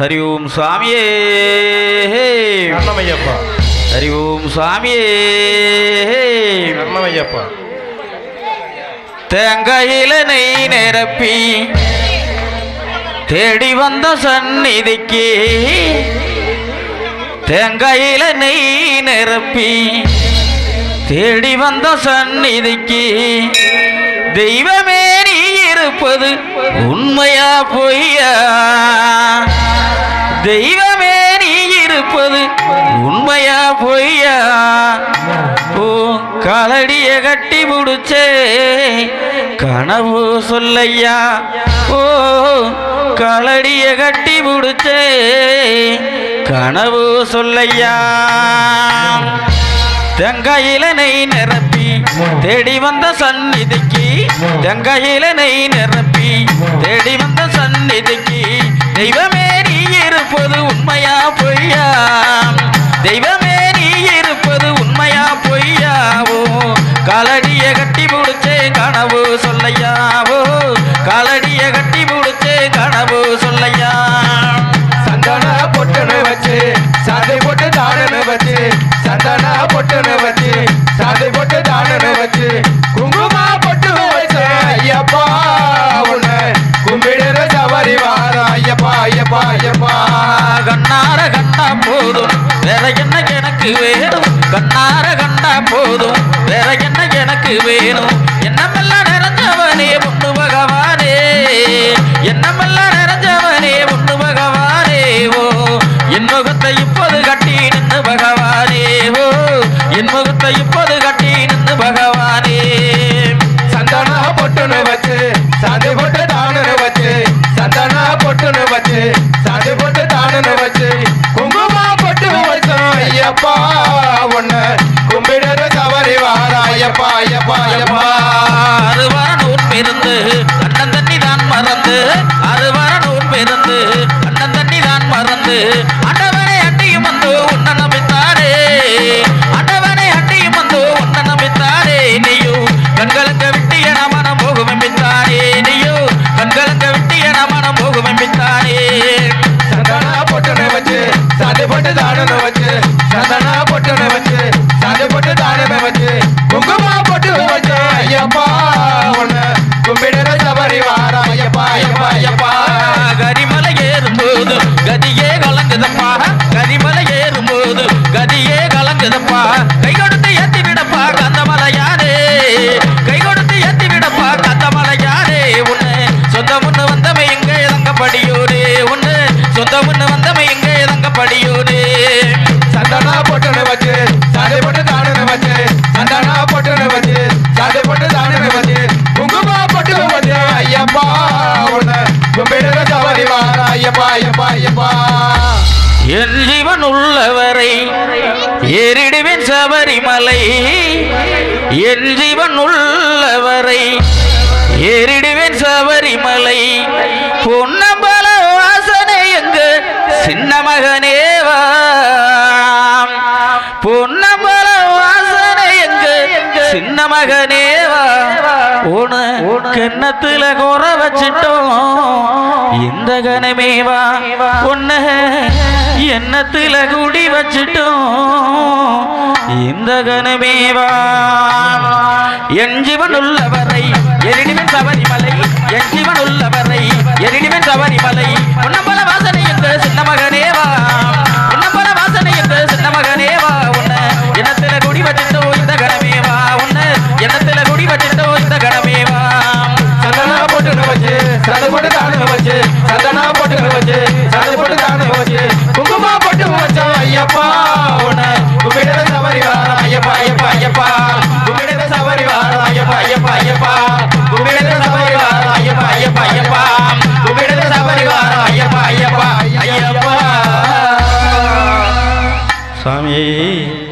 ஹரி ஓம் சுவாமியே. அண்ணமையப்பா ஹரி ஓம் சுவாமியே. அண்ணமையப்பா தேங்காயில நெய் நிரப்பி தேடி வந்த சந்நிதிக்கு தேங்காயில நெய் நிரப்பி தேடி வந்த சந்நிதிக்கு தெய்வமே இருப்பது உண்மையா பொய்யா? தெய்வமே நீ இருப்பது உண்மையா பொய்யா? ஓ காலடிய கட்டி முடிச்சே கனவு சொல்லையா? ஓ காலடிய கட்டி முடிச்சே கனவு சொல்லையா? தெங்காயிலனை நிரப்பி தேடி வந்த சந்நிதிக்கு தெங்காயிலனை நிரப்பி தேடி வந்த சந்நிதிக்கு தெய்வமே நீ இருப்பது உண்மையா பொய்யா? தெய்வமே நீ இருப்பது உண்மையா பொய்யாவோ? காலடியை கட்டி பிடிச்சே கனவு சொல்லையா சபரிமலை என் ஜீவன் உள்ளவரை ஏறிடுவேன் சபரிமலை. பொன்னம்பல வாசனை எங்க? சின்ன மகனேவா பொன்னம்பல வாசனை எங்க? சின்ன மகனே கிண்ணத்துல குற வச்சிட்டோம். இந்த கனமேவா பொண்ண. எண்ணத்துல குடி வச்சிட்டோம். இந்த கனமேவா என் ஜீவன் உள்ளவரை எரிடிமின் தவறி Swami.